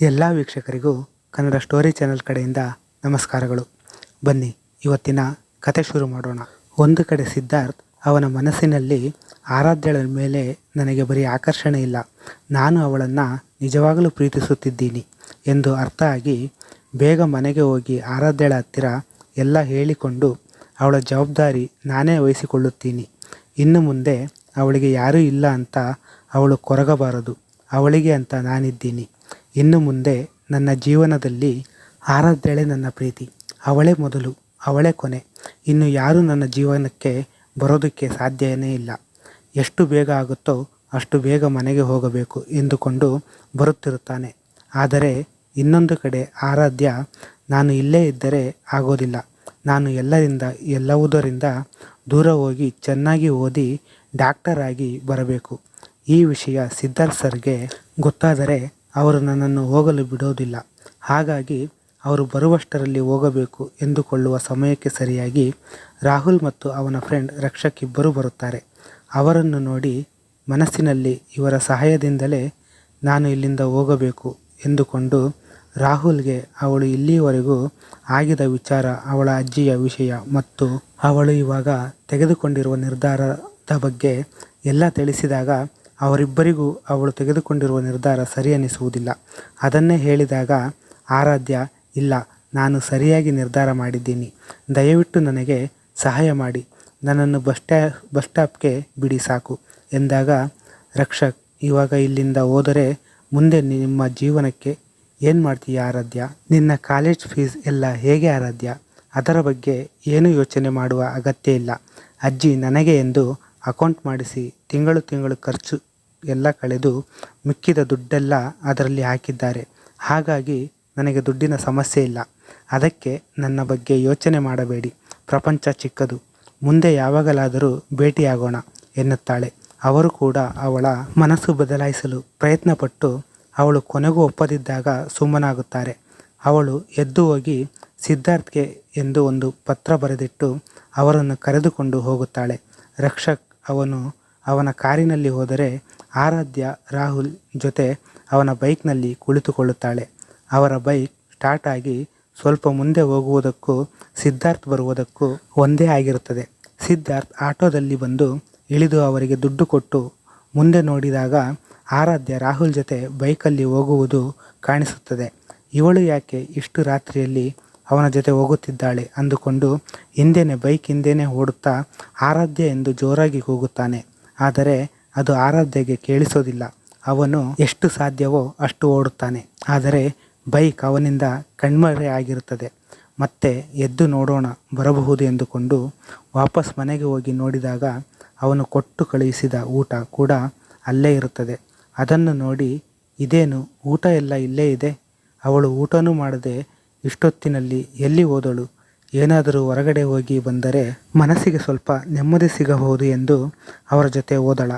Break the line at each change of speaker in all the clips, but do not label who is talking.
ಎಲ್ಲ ವೀಕ್ಷಕರಿಗೂ Kannada story channel ಕಡೆಯಿಂದ ನಮಸ್ಕಾರಗಳು. ಬನ್ನಿ, ಇವತ್ತಿನ ಕತೆ ಶುರು ಮಾಡೋಣ. ಒಂದು ಕಡೆ ಸಿದ್ಧಾರ್ಥ್ ಅವನ ಮನಸ್ಸಿನಲ್ಲಿ ಆರಾಧ್ಯಳ ಮೇಲೆ ನನಗೆ ಬರೀ ಆಕರ್ಷಣೆ ಇಲ್ಲ. ನಾನು ಅವಳನ್ನು ನಿಜವಾಗಲೂ ಪ್ರೀತಿಸುತ್ತಿದ್ದೀನಿ ಎಂದು ಅರ್ಥ ಆಗಿ ಬೇಗ ಮನೆಗೆ ಹೋಗಿ ಆರಾಧ್ಯಳ ಹತ್ತಿರ ಎಲ್ಲ ಹೇಳಿಕೊಂಡು ಅವಳ ಜವಾಬ್ದಾರಿ ನಾನೇ ವಹಿಸಿಕೊಳ್ಳುತ್ತೀನಿ. ಇನ್ನು ಮುಂದೆ ಅವಳಿಗೆ ಯಾರೂ ಇಲ್ಲ ಅಂತ ಅವಳು ಕೊರಗಬಾರದು. ಅವಳಿಗೆ ಅಂತ ನಾನಿದ್ದೀನಿ. ಇನ್ನು ಮುಂದೆ ನನ್ನ ಜೀವನದಲ್ಲಿ ಆರಾಧ್ಯಳೆ ನನ್ನ ಪ್ರೀತಿ. ಅವಳೇ ಮೊದಲು, ಅವಳೇ ಕೊನೆ. ಇನ್ನು ಯಾರೂ ನನ್ನ ಜೀವನಕ್ಕೆ ಬರೋದಕ್ಕೆ ಸಾಧ್ಯವೇ ಇಲ್ಲ. ಎಷ್ಟು ಬೇಗ ಆಗುತ್ತೋ ಅಷ್ಟು ಬೇಗ ಮನೆಗೆ ಹೋಗಬೇಕು ಎಂದುಕೊಂಡು ಬರುತ್ತಿರುತ್ತಾನೆ. ಆದರೆ ಇನ್ನೊಂದು ಕಡೆ ಆರಾಧ್ಯ, ನಾನು ಇಲ್ಲೇ ಇದ್ದರೆ ಆಗೋದಿಲ್ಲ. ನಾನು ಎಲ್ಲರಿಂದ, ಎಲ್ಲವುದರಿಂದ ದೂರ ಹೋಗಿ ಚೆನ್ನಾಗಿ ಓದಿ ಡಾಕ್ಟರ್ ಆಗಿ ಬರಬೇಕು. ಈ ವಿಷಯ ಸಿದ್ಧಾರ್ಥ್ ಸರ್ಗೆ ಗೊತ್ತಾದರೆ ಅವರು ನನ್ನನ್ನು ಹೋಗಲು ಬಿಡೋದಿಲ್ಲ. ಹಾಗಾಗಿ ಅವರು ಬರುವಷ್ಟರಲ್ಲಿ ಹೋಗಬೇಕು ಎಂದುಕೊಳ್ಳುವ ಸಮಯಕ್ಕೆ ಸರಿಯಾಗಿ ರಾಹುಲ್ ಮತ್ತು ಅವನ ಫ್ರೆಂಡ್ ರಕ್ಷಕ್ ಇಬ್ಬರು ಬರುತ್ತಾರೆ. ಅವರನ್ನು ನೋಡಿ ಮನಸ್ಸಿನಲ್ಲಿ ಇವರ ಸಹಾಯದಿಂದಲೇ ನಾನು ಇಲ್ಲಿಂದ ಹೋಗಬೇಕು ಎಂದುಕೊಂಡು ರಾಹುಲ್ಗೆ ಅವಳು ಇಲ್ಲಿಯವರೆಗೂ ಆಗಿದ ವಿಚಾರ, ಅವಳ ಅಜ್ಜಿಯ ವಿಷಯ ಮತ್ತು ಅವಳು ಇವಾಗ ತೆಗೆದುಕೊಂಡಿರುವ ನಿರ್ಧಾರದ ಬಗ್ಗೆ ಎಲ್ಲ ತಿಳಿಸಿದಾಗ ಅವರಿಬ್ಬರಿಗೂ ಅವಳು ತೆಗೆದುಕೊಂಡಿರುವ ನಿರ್ಧಾರ ಸರಿ ಅನಿಸುವುದಿಲ್ಲ. ಅದನ್ನೇ ಹೇಳಿದಾಗ, ಆರಾಧ್ಯ, ಇಲ್ಲ, ನಾನು ಸರಿಯಾಗಿ ನಿರ್ಧಾರ ಮಾಡಿದ್ದೀನಿ. ದಯವಿಟ್ಟು ನನಗೆ ಸಹಾಯ ಮಾಡಿ. ನನ್ನನ್ನು ಬಸ್ ಸ್ಟ್ಯಾ ಬಸ್ ಸ್ಟಾಪ್ಗೆ ಬಿಡಿ ಸಾಕು. ಎಂದಾಗ, ರಕ್ಷಕ್, ಇವಾಗ ಇಲ್ಲಿಂದ ಹೋದರೆ ಮುಂದೆ ನಿಮ್ಮ ಜೀವನಕ್ಕೆ ಏನು ಮಾಡ್ತೀಯ ಆರಾಧ್ಯ? ನಿನ್ನ ಕಾಲೇಜ್ ಫೀಸ್ ಎಲ್ಲ ಹೇಗೆ ಆರಾಧ್ಯ? ಅದರ ಬಗ್ಗೆ ಏನು ಯೋಚನೆ ಮಾಡುವ ಅಗತ್ಯ ಇಲ್ಲ. ಅಜ್ಜಿ ನನಗೆ ಎಂದು ಅಕೌಂಟ್ ಮಾಡಿಸಿ ತಿಂಗಳು ತಿಂಗಳು ಖರ್ಚು ಎಲ್ಲ ಕಳೆದು ಮಿಕ್ಕಿದ ದುಡ್ಡೆಲ್ಲ ಅದರಲ್ಲಿ ಹಾಕಿದ್ದಾರೆ. ಹಾಗಾಗಿ ನನಗೆ ದುಡ್ಡಿನ ಸಮಸ್ಯೆ ಇಲ್ಲ. ಅದಕ್ಕೆ ನನ್ನ ಬಗ್ಗೆ ಯೋಚನೆ ಮಾಡಬೇಡಿ. ಪ್ರಪಂಚ ಚಿಕ್ಕದು. ಮುಂದೆ ಯಾವಾಗಲಾದರೂ ಭೇಟಿಯಾಗೋಣ ಎನ್ನುತ್ತಾಳೆ. ಅವರು ಕೂಡ ಅವಳ ಮನಸ್ಸು ಬದಲಾಯಿಸಲು ಪ್ರಯತ್ನಪಟ್ಟು ಅವಳು ಕೊನೆಗೂ ಒಪ್ಪದಿದ್ದಾಗ ಸುಮ್ಮನಾಗುತ್ತಾರೆ. ಅವಳು ಎದ್ದು ಹೋಗಿ ಸಿದ್ಧಾರ್ಥ್ಗೆ ಎಂದು ಒಂದು ಪತ್ರ ಬರೆದಿಟ್ಟು ಅವರನ್ನು ಕರೆದುಕೊಂಡು ಹೋಗುತ್ತಾಳೆ. ರಕ್ಷಕ್ ಅವನು ಅವನ ಕಾರಿನಲ್ಲಿ ಹೋದರೆ ಆರಾಧ್ಯ ರಾಹುಲ್ ಜೊತೆ ಅವನ ಬೈಕ್ನಲ್ಲಿ ಕುಳಿತುಕೊಳ್ಳುತ್ತಾಳೆ. ಅವರ ಬೈಕ್ ಸ್ಟಾರ್ಟ್ ಆಗಿ ಸ್ವಲ್ಪ ಮುಂದೆ ಹೋಗುವುದಕ್ಕೂ, ಸಿದ್ಧಾರ್ಥ್ ಬರುವುದಕ್ಕೂ ಒಂದೇ ಆಗಿರುತ್ತದೆ. ಸಿದ್ಧಾರ್ಥ್ ಆಟೋದಲ್ಲಿ ಬಂದು ಇಳಿದು ಅವರಿಗೆ ದುಡ್ಡು ಕೊಟ್ಟು ಮುಂದೆ ನೋಡಿದಾಗ ಆರಾಧ್ಯ ರಾಹುಲ್ ಜೊತೆ ಬೈಕಲ್ಲಿ ಹೋಗುವುದು ಕಾಣಿಸುತ್ತದೆ. ಇವಳು ಯಾಕೆ ಇಷ್ಟು ರಾತ್ರಿಯಲ್ಲಿ ಅವನ ಜೊತೆ ಹೋಗುತ್ತಿದ್ದಾಳೆ ಅಂದುಕೊಂಡು ಹಿಂದೆನೆ ಬೈಕ್ ಹಿಂದೆನೆ ಓಡುತ್ತಾ ಆರಾಧ್ಯ ಎಂದು ಜೋರಾಗಿ ಕೂಗುತ್ತಾನೆ. ಆದರೆ ಅದು ಆರಾಧ್ಯಗೆ ಕೇಳಿಸೋದಿಲ್ಲ. ಅವನು ಎಷ್ಟು ಸಾಧ್ಯವೋ ಅಷ್ಟು ಓಡುತ್ತಾನೆ. ಆದರೆ ಬೈಕ್ ಅವನಿಂದ ಕಣ್ಮರೆ ಆಗಿರುತ್ತದೆ. ಮತ್ತೆ ಎದ್ದು ನೋಡೋಣ ಬರಬಹುದು ಎಂದುಕೊಂಡು ವಾಪಸ್ ಮನೆಗೆ ಹೋಗಿ ನೋಡಿದಾಗ ಅವನು ಕೊಟ್ಟು ಕಳುಹಿಸಿದ ಊಟ ಕೂಡ ಅಲ್ಲೇ ಇರುತ್ತದೆ. ಅದನ್ನು ನೋಡಿ, ಇದೇನು, ಊಟ ಎಲ್ಲ ಇಲ್ಲೇ ಇದೆ? ಅವಳು ಊಟನೂ ಮಾಡದೆ ಇಷ್ಟೊತ್ತಿನಲ್ಲಿ ಎಲ್ಲಿ ಹೋದಳು? ಏನಾದರೂ ಹೊರಗಡೆ ಹೋಗಿ ಬಂದರೆ ಮನಸ್ಸಿಗೆ ಸ್ವಲ್ಪ ನೆಮ್ಮದಿ ಸಿಗಬಹುದು ಎಂದು ಅವರ ಜೊತೆ ಹೋದಳ.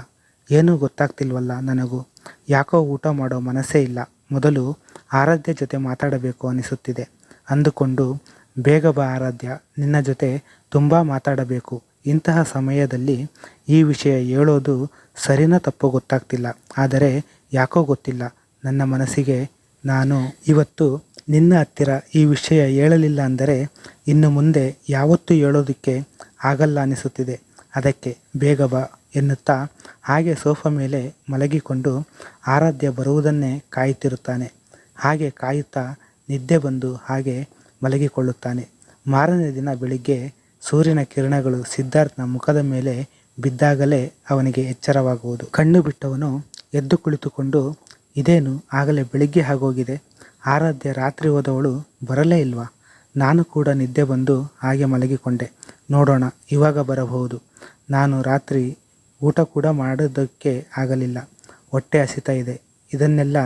ಏನೂ ಗೊತ್ತಾಗ್ತಿಲ್ವಲ್ಲ ನನಗೂ. ಯಾಕೋ ಊಟ ಮಾಡೋ ಮನಸ್ಸೇ ಇಲ್ಲ. ಮೊದಲು ಆರಾಧ್ಯ ಜೊತೆ ಮಾತಾಡಬೇಕು ಅನಿಸುತ್ತಿದೆ. ಅಂದುಕೊಂಡು, ಬೇಗ ಬಾ ಆರಾಧ್ಯ, ನಿನ್ನ ಜೊತೆ ತುಂಬ ಮಾತಾಡಬೇಕು. ಇಂತಹ ಸಮಯದಲ್ಲಿ ಈ ವಿಷಯ ಹೇಳೋದು ಸರಿನ ತಪ್ಪು ಗೊತ್ತಾಗ್ತಿಲ್ಲ. ಆದರೆ ಯಾಕೋ ಗೊತ್ತಿಲ್ಲ. ನನ್ನ ಮನಸ್ಸಿಗೆ ನಾನು ಇವತ್ತು ನಿನ್ನ ಹತ್ತಿರ ಈ ವಿಷಯ ಹೇಳಲಿಲ್ಲ ಅಂದರೆ ಇನ್ನು ಮುಂದೆ ಯಾವತ್ತೂ ಹೇಳೋದಕ್ಕೆ ಆಗಲ್ಲ ಅನಿಸುತ್ತಿದೆ. ಅದಕ್ಕೆ ಬೇಗ ಬಾ ಎನ್ನುತ್ತಾ ಹಾಗೆ ಸೋಫಾ ಮೇಲೆ ಮಲಗಿಕೊಂಡು ಆರಾಧ್ಯ ಬರುವುದನ್ನೇ ಕಾಯುತ್ತಿರುತ್ತಾನೆ. ಹಾಗೆ ಕಾಯುತ್ತಾ ನಿದ್ದೆ ಬಂದು ಹಾಗೆ ಮಲಗಿಕೊಳ್ಳುತ್ತಾನೆ. ಮಾರನೇ ದಿನ ಬೆಳಿಗ್ಗೆ ಸೂರ್ಯನ ಕಿರಣಗಳು ಸಿದ್ಧಾರ್ಥನ ಮುಖದ ಮೇಲೆ ಬಿದ್ದಾಗಲೇ ಅವನಿಗೆ ಎಚ್ಚರವಾಗುವುದು. ಕಣ್ಣು ಬಿಟ್ಟವನು ಎದ್ದು ಕುಳಿತುಕೊಂಡು, ಇದೇನು, ಆಗಲೇ ಬೆಳಿಗ್ಗೆ ಆಗೋಗಿದೆ. ಆರಾಧ್ಯ ರಾತ್ರಿ ಹೋದವಳು ಬರಲೇ ಇಲ್ವಾ? ನಾನು ಕೂಡ ನಿದ್ದೆ ಬಂದು ಹಾಗೆ ಮಲಗಿಕೊಂಡೆ. ನೋಡೋಣ, ಇವಾಗ ಬರಬಹುದು. ನಾನು ರಾತ್ರಿ ಊಟ ಕೂಡ ಮಾಡೋದಕ್ಕೆ ಆಗಲಿಲ್ಲ. ಹೊಟ್ಟೆ ಹಸಿತ ಇದೆ. ಇದನ್ನೆಲ್ಲ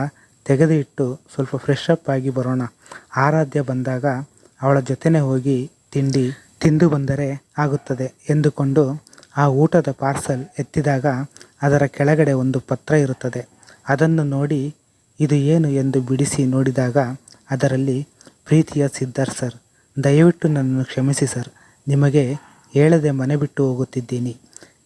ತೆಗೆದು ಇಟ್ಟು ಸ್ವಲ್ಪ ಫ್ರೆಶ್ ಅಪ್ ಆಗಿ ಬರೋಣ. ಆರಾಧ್ಯ ಬಂದಾಗ ಅವಳ ಜೊತೆನೇ ಹೋಗಿ ತಿಂಡಿ ತಿಂದು ಬಂದರೆ ಆಗುತ್ತದೆ ಎಂದುಕೊಂಡು ಆ ಊಟದ ಪಾರ್ಸಲ್ ಎತ್ತಿದಾಗ ಅದರ ಕೆಳಗಡೆ ಒಂದು ಪತ್ರ ಇರುತ್ತದೆ. ಅದನ್ನು ನೋಡಿ, ಇದು ಏನು? ಎಂದು ಬಿಡಿಸಿ ನೋಡಿದಾಗ ಅದರಲ್ಲಿ ಪ್ರೀತಿಯ ಸಿದ್ಧಾರ್ಥ್ ಸರ್, ದಯವಿಟ್ಟು ನನ್ನನ್ನು ಕ್ಷಮಿಸಿ ಸರ್. ನಿಮಗೆ ಹೇಳದೆ ಮನೆ ಬಿಟ್ಟು ಹೋಗುತ್ತಿದ್ದೀನಿ.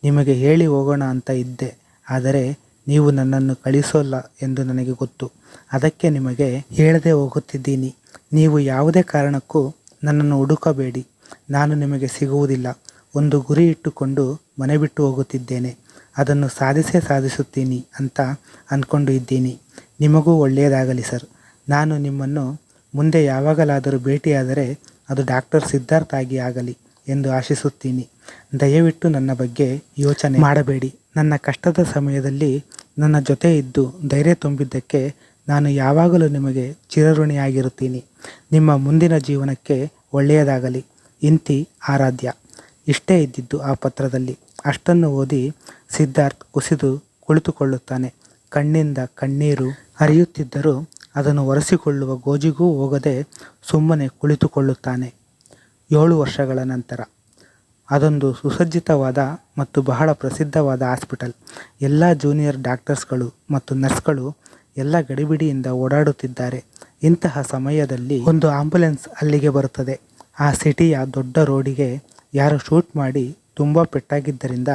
ನಿಮಗೆ ಹೇಳಿ ಹೋಗೋಣ ಅಂತ ಇದ್ದೆ. ಆದರೆ ನೀವು ನನ್ನನ್ನು ಕಳಿಸೋಲ್ಲ ಎಂದು ನನಗೆ ಗೊತ್ತು. ಅದಕ್ಕೆ ನಿಮಗೆ ಹೇಳದೆ ಹೋಗುತ್ತಿದ್ದೀನಿ. ನೀವು ಯಾವುದೇ ಕಾರಣಕ್ಕೂ ನನ್ನನ್ನು ಹುಡುಕಬೇಡಿ. ನಾನು ನಿಮಗೆ ಸಿಗುವುದಿಲ್ಲ. ಒಂದು ಗುರಿ ಇಟ್ಟುಕೊಂಡು ಮನೆ ಬಿಟ್ಟು ಹೋಗುತ್ತಿದ್ದೇನೆ. ಅದನ್ನು ಸಾಧಿಸೇ ಸಾಧಿಸುತ್ತೀನಿ ಅಂತ ಅಂದ್ಕೊಂಡು ಇದ್ದೀನಿ. ನಿಮಗೂ ಒಳ್ಳೆಯದಾಗಲಿ ಸರ್. ನಾನು ನಿಮ್ಮನ್ನು ಮುಂದೆ ಯಾವಾಗಲಾದರೂ ಭೇಟಿಯಾದರೆ ಅದು ಡಾಕ್ಟರ್ ಸಿದ್ಧಾರ್ಥ್ ಆಗಿ ಆಗಲಿ ಎಂದು ಆಶಿಸುತ್ತೀನಿ. ದಯವಿಟ್ಟು ನನ್ನ ಬಗ್ಗೆ ಯೋಚನೆ ಮಾಡಬೇಡಿ. ನನ್ನ ಕಷ್ಟದ ಸಮಯದಲ್ಲಿ ನನ್ನ ಜೊತೆ ಇದ್ದು ಧೈರ್ಯ ತುಂಬಿದ್ದಕ್ಕೆ ನಾನು ಯಾವಾಗಲೂ ನಿಮಗೆ ಚಿರಋಣಿಯಾಗಿರುತ್ತೀನಿ. ನಿಮ್ಮ ಮುಂದಿನ ಜೀವನಕ್ಕೆ ಒಳ್ಳೆಯದಾಗಲಿ. ಇಂತಿ ಆರಾಧ್ಯ. ಇಷ್ಟೇ ಇದ್ದಿದ್ದು ಆ ಪತ್ರದಲ್ಲಿ. ಅಷ್ಟನ್ನು ಓದಿ ಸಿದ್ಧಾರ್ಥ್ ಕುಸಿದು ಕುಳಿತುಕೊಳ್ಳುತ್ತಾನೆ. ಕಣ್ಣಿಂದ ಕಣ್ಣೀರು ಹರಿಯುತ್ತಿದ್ದರೂ ಅದನ್ನು ಒರೆಸಿಕೊಳ್ಳುವ ಗೋಜಿಗೂ ಹೋಗದೆ ಸುಮ್ಮನೆ ಕುಳಿತುಕೊಳ್ಳುತ್ತಾನೆ. ಏಳು ವರ್ಷಗಳ ನಂತರ. ಅದೊಂದು ಸುಸಜ್ಜಿತವಾದ ಮತ್ತು ಬಹಳ ಪ್ರಸಿದ್ಧವಾದ ಹಾಸ್ಪಿಟಲ್. ಎಲ್ಲ ಜೂನಿಯರ್ ಡಾಕ್ಟರ್ಸ್ಗಳು ಮತ್ತು ನರ್ಸ್ಗಳು ಎಲ್ಲ ಗಡಿಬಿಡಿಯಿಂದ ಓಡಾಡುತ್ತಿದ್ದಾರೆ. ಇಂತಹ ಸಮಯದಲ್ಲಿ ಒಂದು ಆಂಬ್ಯುಲೆನ್ಸ್ ಅಲ್ಲಿಗೆ ಬರುತ್ತದೆ. ಆ ಸಿಟಿಯ ದೊಡ್ಡ ರೋಡಿಗೆ ಯಾರು ಶೂಟ್ ಮಾಡಿ ತುಂಬ ಪೆಟ್ಟಾಗಿದ್ದರಿಂದ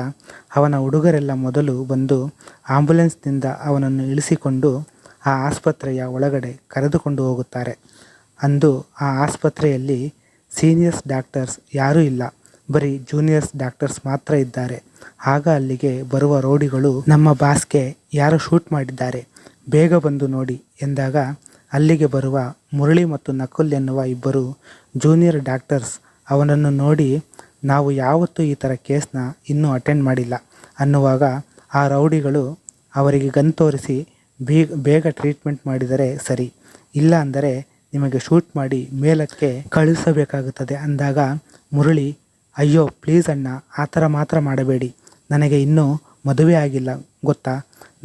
ಅವನ ಹುಡುಗರೆಲ್ಲ ಮೊದಲು ಬಂದು ಆಂಬ್ಯುಲೆನ್ಸ್ನಿಂದ ಅವನನ್ನು ಇಳಿಸಿಕೊಂಡು ಆ ಆಸ್ಪತ್ರೆಯ ಒಳಗಡೆ ಕರೆದುಕೊಂಡು ಹೋಗುತ್ತಾರೆ. ಅಂದು ಆ ಆಸ್ಪತ್ರೆಯಲ್ಲಿ ಸೀನಿಯರ್ಸ್ ಡಾಕ್ಟರ್ಸ್ ಯಾರೂ ಇಲ್ಲ. ಬರೀ ಜೂನಿಯರ್ಸ್ ಡಾಕ್ಟರ್ಸ್ ಮಾತ್ರ ಇದ್ದಾರೆ. ಆಗ ಅಲ್ಲಿಗೆ ಬರುವ ರೌಡಿಗಳು ನಮ್ಮ ಬಾಸ್ಗೆ ಯಾರು ಶೂಟ್ ಮಾಡಿದ್ದಾರೆ. ಬೇಗ ಬಂದು ನೋಡಿ ಎಂದಾಗ ಅಲ್ಲಿಗೆ ಬರುವ ಮುರಳಿ ಮತ್ತು ನಕುಲ್ ಎನ್ನುವ ಇಬ್ಬರು ಜೂನಿಯರ್ ಡಾಕ್ಟರ್ಸ್ ಅವನನ್ನು ನೋಡಿ, ನಾವು ಯಾವತ್ತೂ ಈ ಥರ ಕೇಸ್ನ ಇನ್ನೂ ಅಟೆಂಡ್ ಮಾಡಿಲ್ಲ ಅನ್ನುವಾಗ ಆ ರೌಡಿಗಳು ಅವರಿಗೆ ಗನ್ ತೋರಿಸಿ ಬೇಗ ಬೇಗ ಟ್ರೀಟ್ಮೆಂಟ್ ಮಾಡಿದರೆ ಸರಿ. ಇಲ್ಲ ಅಂದರೆ ನಿಮಗೆ ಶೂಟ್ ಮಾಡಿ ಮೇಲಕ್ಕೆ ಕಳುಹಿಸಬೇಕಾಗುತ್ತದೆ ಅಂದಾಗ ಮುರಳಿ, ಅಯ್ಯೋ ಪ್ಲೀಸ್ ಅಣ್ಣ, ಆ ಥರ ಮಾತ್ರ ಮಾಡಬೇಡಿ. ನನಗೆ ಇನ್ನೂ ಮದುವೆ ಆಗಿಲ್ಲ, ಗೊತ್ತಾ?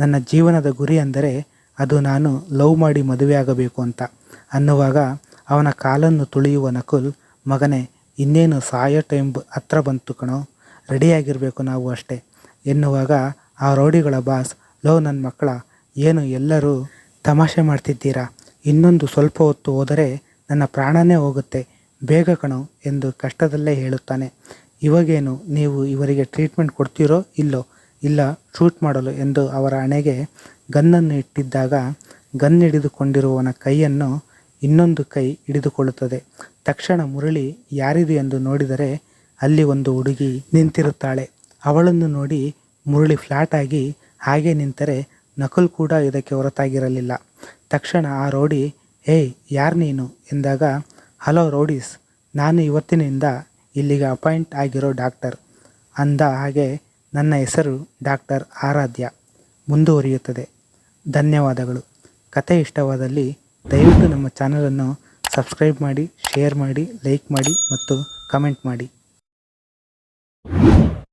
ನನ್ನ ಜೀವನದ ಗುರಿ ಅಂದರೆ ಅದು ನಾನು ಲವ್ ಮಾಡಿ ಮದುವೆ ಆಗಬೇಕು ಅಂತ. ಅನ್ನುವಾಗ ಅವನ ಕಾಲನ್ನು ತುಳಿಯುವ ನಕುಲ್, ಮಗನೇ, ಇನ್ನೇನು ಸಾಯೋ ಟೈಮ್ ಹತ್ರ ಬಂತು ಕಣೋ ರೆಡಿಯಾಗಿರಬೇಕು ನಾವು ಅಷ್ಟೇ. ಎನ್ನುವಾಗ ಆ ರೌಡಿಗಳ ಬಾಸ್ ಲವ್ ನನ್ನ ಮಕ್ಕಳ ಏನು ಎಲ್ಲರೂ ತಮಾಷೆ ಮಾಡ್ತಿದ್ದೀರಾ? ಇನ್ನೊಂದು ಸ್ವಲ್ಪ ಹೊತ್ತು ಹೋದರೆ ನನ್ನ ಪ್ರಾಣನೇ ಹೋಗುತ್ತೆ. ಬೇಗ ಕಣೋ ಎಂದು ಕಷ್ಟದಲ್ಲೇ ಹೇಳುತ್ತಾನೆ. ಇವಾಗೇನು ನೀವು ಇವರಿಗೆ ಟ್ರೀಟ್ಮೆಂಟ್ ಕೊಡ್ತೀರೋ ಇಲ್ಲೋ? ಇಲ್ಲ, ಶೂಟ್ ಮಾಡಲು ಎಂದು ಅವರ ಹಣೆಗೆ ಗನ್ನನ್ನು ಇಟ್ಟಿದ್ದಾಗ ಗನ್ ಹಿಡಿದುಕೊಂಡಿರುವವನ ಕೈಯನ್ನು ಇನ್ನೊಂದು ಕೈ ಹಿಡಿದುಕೊಳ್ಳುತ್ತದೆ. ತಕ್ಷಣ ಮುರಳಿ, ಯಾರಿದು? ಎಂದು ನೋಡಿದರೆ ಅಲ್ಲಿ ಒಂದು ಹುಡುಗಿ ನಿಂತಿರುತ್ತಾಳೆ. ಅವಳನ್ನು ನೋಡಿ ಮುರಳಿ ಫ್ಲಾಟ್ ಆಗಿ ಹಾಗೆ ನಿಂತರೆ ನಕುಲ್ ಕೂಡ ಇದಕ್ಕೆ ಹೊರತಾಗಿರಲಿಲ್ಲ. ತಕ್ಷಣ ಆ ರೌಡಿ, ಏಯ್, ಯಾರು ನೀನು? ಎಂದಾಗ, ಹಲೋ ರೌಡೀಸ್, ನಾನು ಇವತ್ತಿನಿಂದ ಇಲ್ಲಿಗೆ ಅಪಾಯಿಂಟ್ ಆಗಿರೋ ಡಾಕ್ಟರ್. ಅಂದ ಹಾಗೆ, ನನ್ನ ಹೆಸರು ಡಾಕ್ಟರ್ ಆರಾಧ್ಯ. ಮುಂದುವರಿಯುತ್ತದೆ. ಧನ್ಯವಾದಗಳು. ಕತೆ ಇಷ್ಟವಾದಲ್ಲಿ ದಯವಿಟ್ಟು ನಮ್ಮ ಚಾನಲನ್ನು ಸಬ್ಸ್ಕ್ರೈಬ್ ಮಾಡಿ, ಶೇರ್ ಮಾಡಿ, ಲೈಕ್ ಮಾಡಿ ಮತ್ತು ಕಮೆಂಟ್ ಮಾಡಿ.